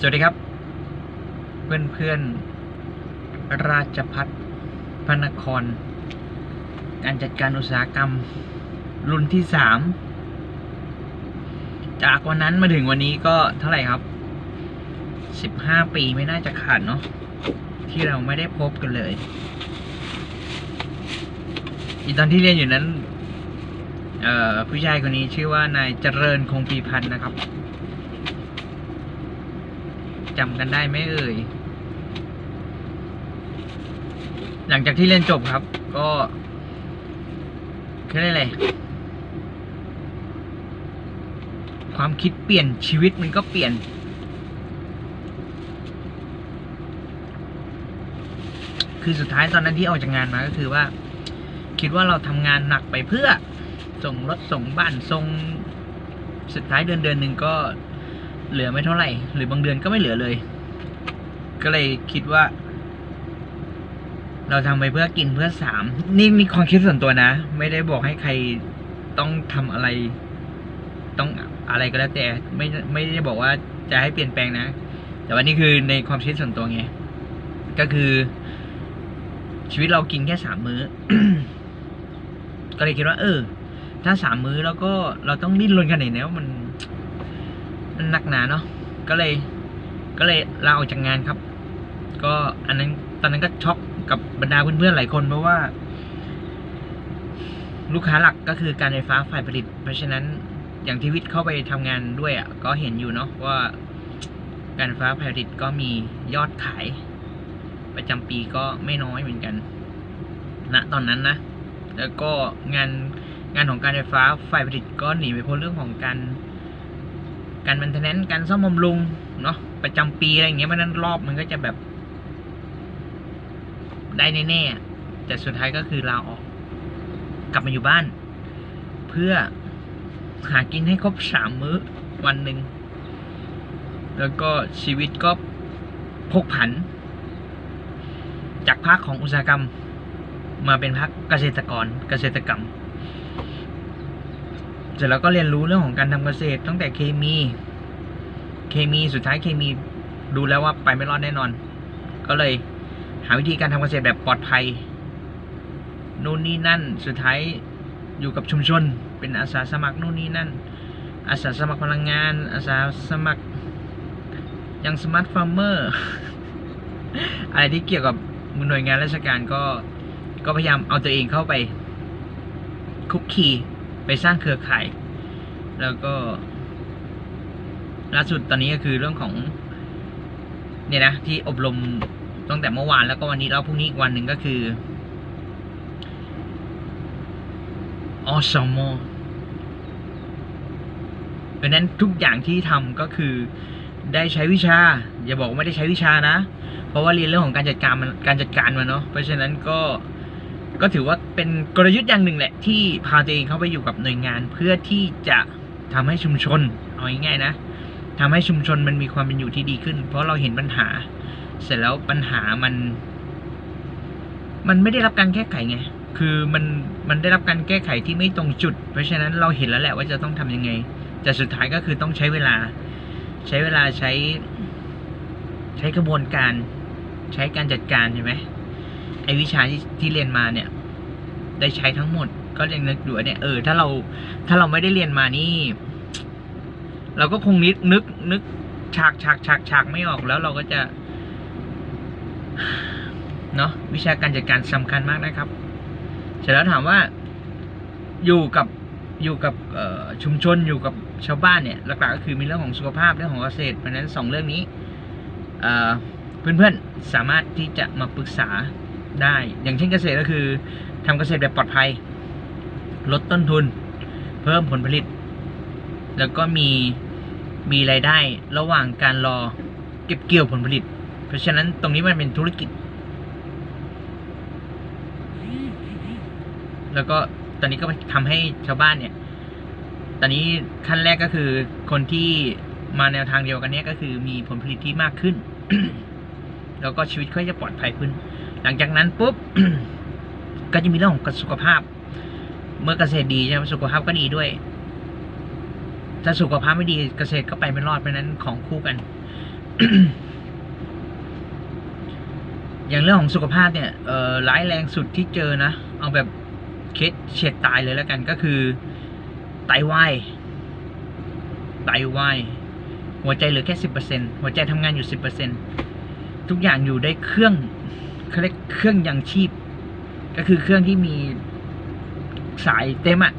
สวัสดีครับ เพื่อนเพื่อนราชพัฒพระนคร การจัดการอุตสาหกรรม รุ่นที่สามจากวันนั้นมาถึงวันนี้ก็เท่าไหร่ครับสิบห้าปีไม่น่าจะขาดเนาะที่เราไม่ได้พบกันเลยอีตอนที่เรียนอยู่นั้นผู้ชายคนนี้ชื่อว่านายเจริญคงปีพันธ์นะครับ จำกันได้ไหมเอ่ย หลังจากที่เรียนจบครับ ก็คืออะไรความคิดเปลี่ยนชีวิตมันก็เปลี่ยน คือสุดท้ายตอนนั้นที่ออกจากงานมาก็คือว่า คิดว่าเราทำงานหนักไปเพื่อ ส่งรถส่งบ้านส่งสุดท้ายเดือนเดือนหนึ่งก็ เหลือไม่เท่าไหร่ หรือบางเดือนก็ไม่เหลือเลย ก็เลยคิดว่า เราทำไปเพื่อกินเพื่อสามนี่นี่ความคิดส่วนตัวนะ ไม่ได้บอกให้ใครต้องทำอะไร ต้องอะไรก็แล้วแต่ ไม่ไม่ได้บอกว่าจะให้เปลี่ยนแปลงนะ แต่ว่านี่คือในความคิดส่วนตัวไงก็คือ ชีวิตเรากินแค่สามมื้อ ก็เลยคิดว่า เออ ถ้าสามมื้อแล้วก็เราต้องดิ้นรนกันไหนแล้วมัน หนักหนาเนาะก็เลย ก็เลยลาออกจากงานครับ ก็อันนั้นตอนนั้นก็ช็อกกับบรรดาเพื่อนๆหลายคนเพราะว่า ลูกค้าหลักก็คือการไฟฟ้าฝ่ายผลิต เพราะฉะนั้นอย่างที่วิทย์เข้าไปทำงานด้วยอะก็เห็นอยู่เนาะว่าการไฟฟ้าฝ่ายผลิตก็มียอดขาย ประจำปีก็ไม่น้อยเหมือนกันณตอนนั้นนะแล้วก็งานงานของการไฟฟ้าฝ่ายผลิตก็หนีไปพ้นเรื่องของการ การมันเทนแนนการซ่อมบำรุงเนาะประจำปีอะไรอย่างเงี้ยมันนั้นรอบมันก็จะแบบ ได้แน่ๆแต่สุดท้ายก็คือลาออก กลับมาอยู่บ้าน เพื่อหากินให้ครบสามมื้อวันหนึ่งแล้วก็ชีวิตก็พกผัน จากภาคของอุตสาหกรรม มาเป็นภาคเกษตรกรเกษตรกรรม เสร็จแล้วก็เรียนรู้เรื่องของการทำเกษตร ตั้งแต่เคมี เคมีสุดท้ายเคมีดูแล้วว่าไปไม่รอดแน่นอน ก็เลยหาวิธีการทำเกษตรแบบปลอดภัยนู่นนี่นั่น สุดท้ายอยู่กับชุมชน เป็นอาสาสมัครนู่นนี่นั่น อาสาสมัครพลังงาน อาสาสมัครยังสมาร์ทฟาร์มเมอร์อะไรที่เกี่ยวกับหน่วยงานราชการก็ก็พยายามเอาตัวเองเข้าไปคุกคี ไปสร้างเครือข่าย แล้วก็ล่าสุดตอนนี้ก็คือเรื่องของ เนี่ยนะ ที่อบรมตั้งแต่เมื่อวานแล้วก็วันนี้แล้วพรุ่งนี้อีกวันหนึ่งก็คืออสมเพราะฉะนั้นทุกอย่างที่ทำก็คือได้ใช้วิชา อย่าบอกว่าไม่ได้ใช้วิชานะ เพราะว่าเรียนเรื่องของการจัดการมันการจัดการมันเนาะเพราะฉะนั้นก็ ก็ถือว่าเป็นกลยุทธ์อย่างหนึ่งแหละ ที่พาตัวเองเข้าไปอยู่กับหน่วยงานเพื่อที่จะทำให้ชุมชนเอาง่ายๆนะทำให้ชุมชนมันมีความเป็นอยู่ที่ดีขึ้น เพราะเราเห็นปัญหา เสร็จแล้วปัญหามัน มันไม่ได้รับการแก้ไขไงคือมันมันได้รับการแก้ไขที่ไม่ตรงจุด เพราะฉะนั้นเราเห็นแล้วแหละว่าจะต้องทำยังไง แต่สุดท้ายก็คือต้องใช้เวลา ใช้เวลาใช้ ใช้กระบวนการ ใช้การจัดการใช่ไหม ไอวิชาที่ที่เรียนมาเนี่ย ได้ใช้ทั้งหมด ก็ยังนึกอยู่ว่าเนี่ยเออถ้าเราถ้าเราไม่ได้เรียนมานี่ เราก็คงนึกนึกนึกฉากฉากฉากฉากไม่ออกแล้วเราก็จะเนาะวิชาการจัดการสำคัญมากนะครับ เสร็จแล้วถามว่าอยู่กับอยู่กับชุมชนอยู่กับชาวบ้านเนี่ยหลักๆก็คือมีเรื่องของสุขภาพเรื่องของเกษตรเพราะฉะนั้นสองเรื่องนี้เอ่อเพื่อนๆสามารถที่จะมาปรึกษา ได้ อย่างเช่นเกษตรก็คือทำเกษตรแบบปลอดภัย ลดต้นทุน เพิ่มผลผลิต แล้วก็มีมีรายได้ระหว่างการรอเก็บเกี่ยวผลผลิต เพราะฉะนั้นตรงนี้มันเป็นธุรกิจ แล้วก็ตอนนี้ก็ทำให้ชาวบ้านเนี่ย ตอนนี้ขั้นแรกก็คือคนที่มาแนวทางเดียวกันเนี้ยก็คือมีผลผลิตที่มากขึ้น แล้วก็ชีวิตก็จะปลอดภัยขึ้น หลังจากนั้นปุ๊บ ก็จะมีเรื่องของสุขภาพ เมื่อเกษตรดีใช่ไหมสุขภาพก็ดีด้วย ถ้าสุขภาพไม่ดีเกษตรก็ไปไม่รอดเพราะฉะนั้นของคู่กัน อย่างเรื่องของสุขภาพเนี่ยเอ่อร้ายแรงสุดที่เจอนะ เอาแบบเคสเฉียดตายเลยแล้วกันก็คือ ไตวายไตวายหัวใจเหลือแค่สิบเปอร์เซ็นหัวใจทำงานอยู่สิบเปอร์เซ็นทุกอย่างอยู่ได้เครื่อง เขาเรียกเครื่องยังชีพ ก็คือเครื่องที่มีสายเต็มอะ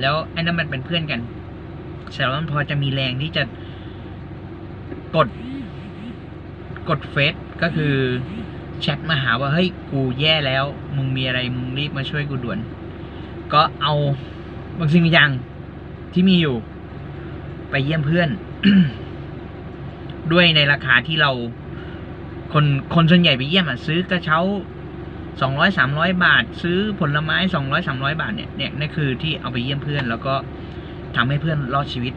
แล้วไอ้นั่นมันเป็นเพื่อนกันเสร็จแล้วมันพอจะมีแรงที่จะกด กดเฟซก็คือแชทมาหาว่าเฮ้ยกูแย่แล้ว มึงมีอะไรมึงรีบมาช่วยกูด่วน ก็เอาบางสิ่งบางอย่างที่มีอยู่ ไปเยี่ยมเพื่อน ด้วยในราคาที่เรา คนคนส่วนใหญ่ไปเยี่ยมอะซื้อกระเช้าสองร้อยสามร้อยบาท ซื้อผลไม้สองร้อยสามร้อยบาทเนี่ยเนี่ยนี่คือที่เอาไปเยี่ยมเพื่อน แล้วก็ทำให้เพื่อนรอดชีวิต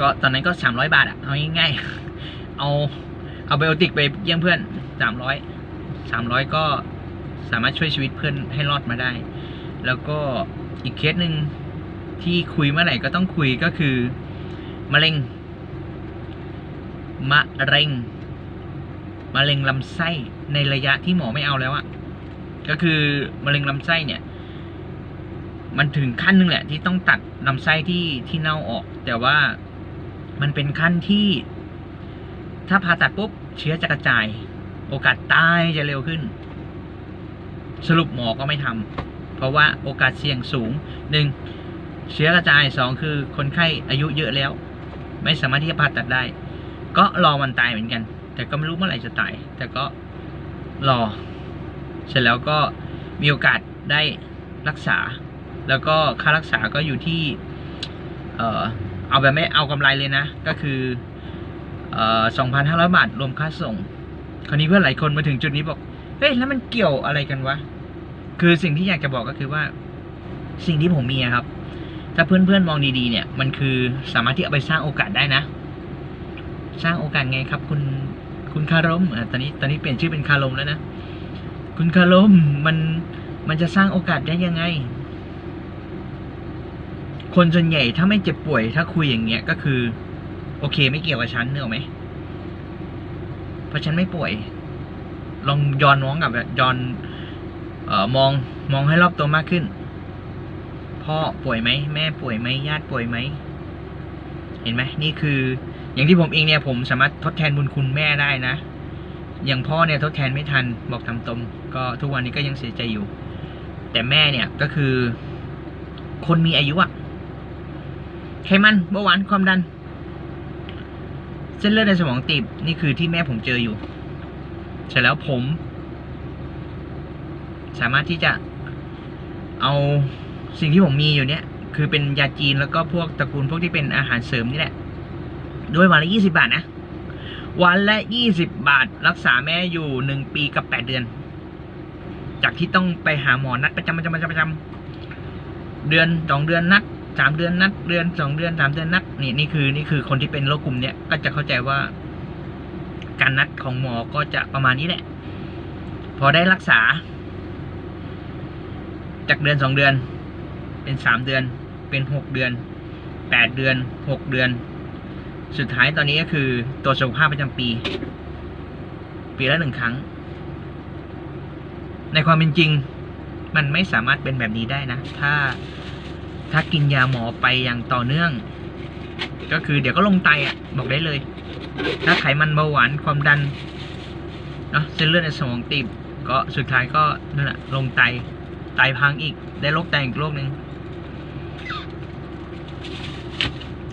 ก็ตอนนั้นก็สามร้อยบาทอะเอาง่ายๆเอาเอาไบโอติกไปเยี่ยมเพื่อนสามร้อยสามร้อยก็สามารถช่วยชีวิตเพื่อนให้รอดมาได้ แล้วก็อีกเคสหนึ่งที่คุยเมื่อไหร่ก็ต้องคุยก็คือมะเร็ง มะเร็งมะเร็งลำไส้ในระยะที่หมอไม่เอาแล้วอะก็คือมะเร็งลำไส้เนี่ย มันถึงขั้นหนึงแหละ ที่ต้องตัดลำไส้ที่ที่เน่าออก แต่ว่ามันเป็นขั้นที่ ถ้าผ่าตัดปุ๊บเชื้อจะกระจาย โอกาสตายจะเร็วขึ้น สรุปหมอก็ไม่ทำเพราะว่าโอกาสเสี่ยงสูงหนึ่งเชื้อกระจายสองคือคนไข้อายุเยอะแล้ว ไม่สามารถที่จะผ่าตัดได้ ก็รอวันตายเหมือนกัน แต่ก็ไม่รู้เมื่อไหร่จะตาย แต่ก็รอ เสร็จแล้วก็มีโอกาสได้รักษา แล้วก็ค่ารักษาก็อยู่ที่ เออเอาแบบไม่เอากำไรเลยนะ ก็คือเอ่อสองพันห้าร้อยบาทรวมค่าส่ง คราวนี้เพื่อนหลายคนมาถึงจุดนี้บอก เฮ้ย แล้วมันเกี่ยวอะไรกันวะ คือสิ่งที่อยากจะบอกก็คือว่า สิ่งที่ผมมีครับ ถ้าเพื่อนๆมองดีๆเนี่ย มันคือสามารถที่เอาไปสร้างโอกาสได้นะ สร้างโอกาสไงครับ คุณคุณคารมอะตอนนี้ตอนนี้เปลี่ยนชื่อเป็นคารมแล้วนะคุณคารมมันมันจะสร้างโอกาสได้ยังไง คนส่วนใหญ่ถ้าไม่เจ็บป่วย ถ้าคุยอย่างเงี้ยก็คือ โอเคไม่เกี่ยวกับฉันเนอะไหมเพราะฉันไม่ป่วย ลองย้อนมองกับย้อนเอ่อมองมองให้รอบตัวมากขึ้น พ่อป่วยไหมแม่ป่วยไหมญาติป่วยไหมเห็นไหมนี่คือ อย่างที่ผมเองเนี่ยผมสามารถทดแทนบุญคุณแม่ได้นะ อย่างพ่อเนี่ยทดแทนไม่ทันบอกทำตรงก็ทุกวันนี้ก็ยังเสียใจอยู่ แต่แม่เนี่ยก็คือ คนมีอายุอะไขมันเบาหวานความดัน เส้นเลือดในสมองตีบนี่คือที่แม่ผมเจออยู่ เสร็จแล้วผม สามารถที่จะเอาสิ่งที่ผมมีอยู่เนี่ย คือเป็นยาจีนแล้วก็พวกตระกูลพวกที่เป็นอาหารเสริมนี่แหละ ด้วยวันละยี่สิบาทนะ วันละยี่สิบบาท รักษาแม่อยู่หนึ่งปีกับแปดเดือน จากที่ต้องไปหาหมอนัดประจำประจำประจำประจำเดือนสองเดือนนัดสามเดือนนัด เดือนสองเดือนสามเดือนนัดนี่นี่คือ นี่คือคนที่เป็นโรคกลุ่มเนี้ยก็จะเข้าใจว่า การนัดของหมอก็จะประมาณนี้แหละ พอได้รักษา จากเดือนสองเดือน เป็นสามเดือน เป็นหกเดือนแปดเดือนหกเดือน สุดท้ายตอนนี้ก็คือตัวสุขภาพประจำปี ปีละหนึ่งครั้ง ในความเป็นจริง มันไม่สามารถเป็นแบบนี้ได้นะ ถ้าถ้ากินยาหมอไปอย่างต่อเนื่อง ก็คือเดี๋ยวก็ลงไตอะ บอกได้เลย ถ้าไขมันเบาหวานความดันเนาะเส้นเลือดในสมองตีบก็สุดท้ายก็นั่นแหละลงไตไตพังอีก ได้โรคไตอีกโรคหนึ่ง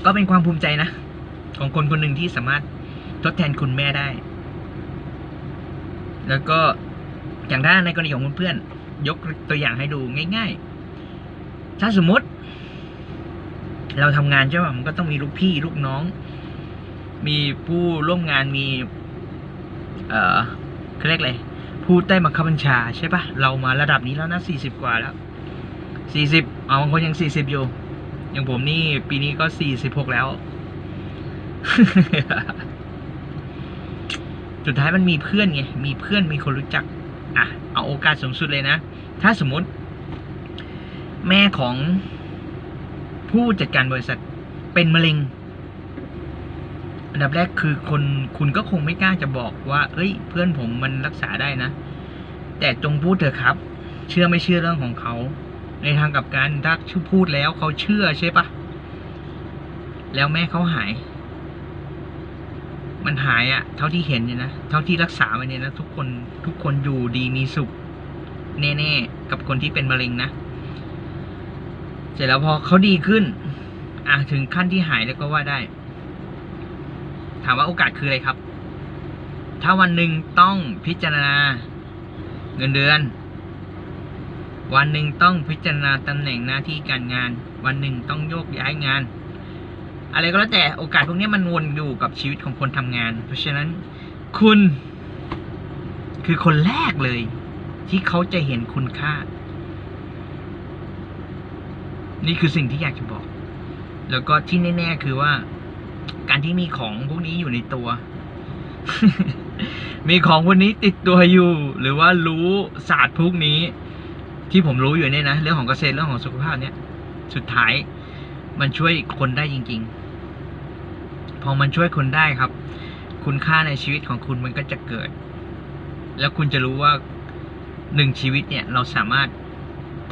ก็เป็นความภูมิใจนะ ของคนคนหนึ่งที่สามารถทดแทนคุณแม่ได้ แล้วก็อย่างถ้าในกรณีของเพื่อนๆยกตัวอย่างให้ดูง่าย ๆ ถ้าสมมติ เราทำงานใช่ป่ะมันก็ต้องมีลูกพี่ลูกน้อง มีผู้ร่วมงานมี เอ่อเขาเรียกอะไรผู้ใต้บังคับบัญชาใช่ปะเรามาระดับนี้แล้วนะสี่สิบกว่าแล้วสี่สิบเอาบางคนยังสี่สิบอยู่อย่างผมนี่ปีนี้ก็สี่สิบหกแล้ว สุดท้ายมันมีเพื่อนไง มีเพื่อนมีคนรู้จัก อะ เอาโอกาสสูงสุดเลยนะ ถ้าสมมติ แม่ของผู้จัดการบริษัทเป็นมะเร็ง อันดับแรกคือคนคุณก็คงไม่กล้าจะบอกว่า เอ้ย เพื่อนผมมันรักษาได้นะ แต่จงพูดเถอะครับ เชื่อไม่เชื่อเรื่องของเขา ในทางกับกันถ้าชื่อพูดแล้วเขาเชื่อใช่ปะแล้วแม่เขาหาย มันหายอะเท่าที่เห็นเนี่ยนะ เท่าที่รักษามาเนี่ยนะ ทุกคนทุกคนอยู่ดีมีสุข แน่ๆ กับคนที่เป็นมะเร็งนะ เสร็จแล้วพอเขาดีขึ้น อะถึงขั้นที่หายแล้วก็ว่าได้ ถามว่าโอกาสคืออะไรครับ ถ้าวันหนึ่งต้องพิจารณาเงินเดือน วันหนึ่งต้องพิจารณาตำแหน่งหน้าที่การงาน วันหนึ่งต้องโยกย้ายงาน อะไรก็แล้วแต่โอกาสพวกนี้มันวนอยู่กับชีวิตของคนทำงาน เพราะฉะนั้นคุณคือคนแรกเลย ที่เขาจะเห็นคุณค่า นี่คือสิ่งที่อยากจะบอก แล้วก็ที่แน่ๆคือว่า การที่มีของพวกนี้อยู่ในตัว มีของพวกนี้ติดตัวอยู่ หรือว่ารู้ศาสตร์พวกนี้ ที่ผมรู้อยู่เนี่ยนะเรื่องของเกษตรเรื่องของสุขภาพเนี่ย สุดท้าย มันช่วยคนได้จริง ๆ พอมันช่วยคนได้ครับ คุณค่าในชีวิตของคุณมันก็จะเกิด แล้วคุณจะรู้ว่าหนึ่งชีวิตเนี่ย เราสามารถ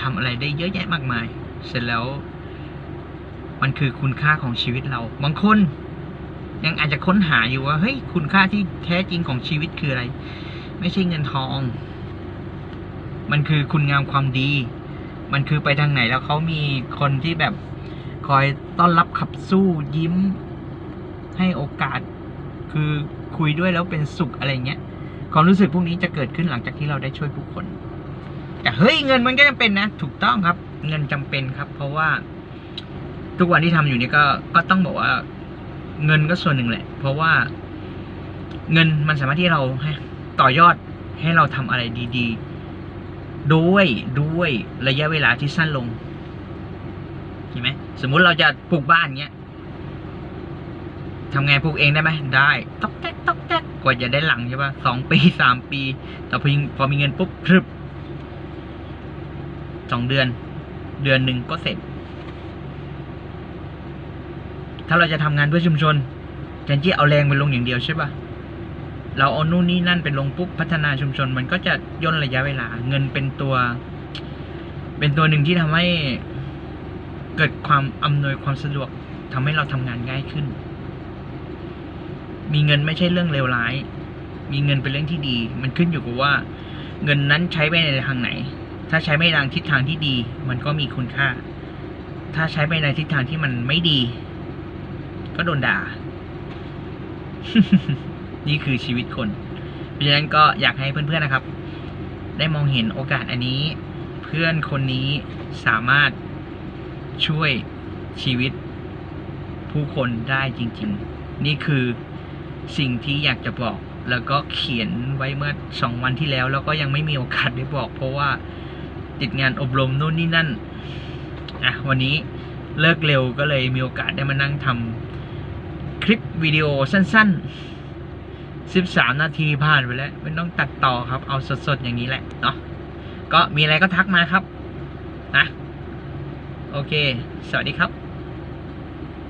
ทำอะไรได้เยอะแยะมากมาย เสร็จแล้ว มันคือคุณค่าของชีวิตเรา บางคนยังอาจจะค้นหาอยู่ว่าเฮ้ยคุณค่าที่แท้จริงของชีวิตคืออะไร ไม่ใช่เงินทอง มันคือคุณงามความดี มันคือไปทางไหนแล้วเขามีคนที่แบบ คอยต้อนรับขับสู้ยิ้ม ให้โอกาส คือคุยด้วยแล้วเป็นสุขอะไรเงี้ยความรู้สึกพวกนี้จะเกิดขึ้นหลังจากที่เราได้ช่วยผู้คน แต่เฮ้ยเงินมันก็จำเป็นนะ ถูกต้องครับ เงินจำเป็นครับ เพราะว่า ทุกวันที่ทำอยู่นี่ก็ก็ต้องบอกว่า เงินก็ส่วนหนึ่งแหละ เพราะว่า เงินมันสามารถที่เราให้ต่อยอดให้เราทำอะไรดี ๆ ด้วยด้วยระยะเวลาที่สั้นลง เห็นไหมสมมุติเราจะปลูกบ้านเงี้ยทำไงปลูกเองได้ไหมได้ตอกแตกตอกแตกกว่าจะได้หลังใช่ปะสองปีสามปี แต่พอพอมีเงินปุ๊บพรึบสองเดือน เดือนหนึ่งก็เสร็จ ถ้าเราจะทำงานเพื่อชุมชนแทนที่เอาแรงไปลงอย่างเดียวใช่ปะเราเอานู่นนี่นั่นไปลงปุ๊บพัฒนาชุมชน มันก็จะย่นระยะเวลา เงินเป็นตัว เป็นตัวหนึ่งที่ทำให้ เกิดความอำนวยความสะดวกทำให้เราทำงานง่ายขึ้น มีเงินไม่ใช่เรื่องเลวร้าย มีเงินเป็นเรื่องที่ดี มันขึ้นอยู่กับว่า เงินนั้นใช้ไปในทางไหน ถ้าใช้ไปในทางทิศทางที่ดี มันก็มีคุณค่า ถ้าใช้ไปในทิศทางที่มันไม่ดี ก็โดนด่า นี่คือชีวิตคน เพราะฉะนั้นก็อยากให้เพื่อนๆนะครับ ได้มองเห็นโอกาสอันนี้ เพื่อนคนนี้สามารถ ช่วยชีวิตผู้คนได้จริง ๆ นี่คือสิ่งที่อยากจะบอก แล้วก็เขียนไว้เมื่อสองวันที่แล้ว แล้วก็ยังไม่มีโอกาสได้บอก เพราะว่าติดงานอบรมนู่นนี่นั่นอะวันนี้เลิกเร็วก็เลยมีโอกาสได้มานั่งทำคลิปวิดีโอสั้น ๆ 13 นาทีผ่านไปแล้ว ไม่ต้องตัดต่อครับ เอาสด ๆ อย่างนี้แหละเนาะก็มีอะไรก็ทักมาครับนะ โอเค สวัสดีครับ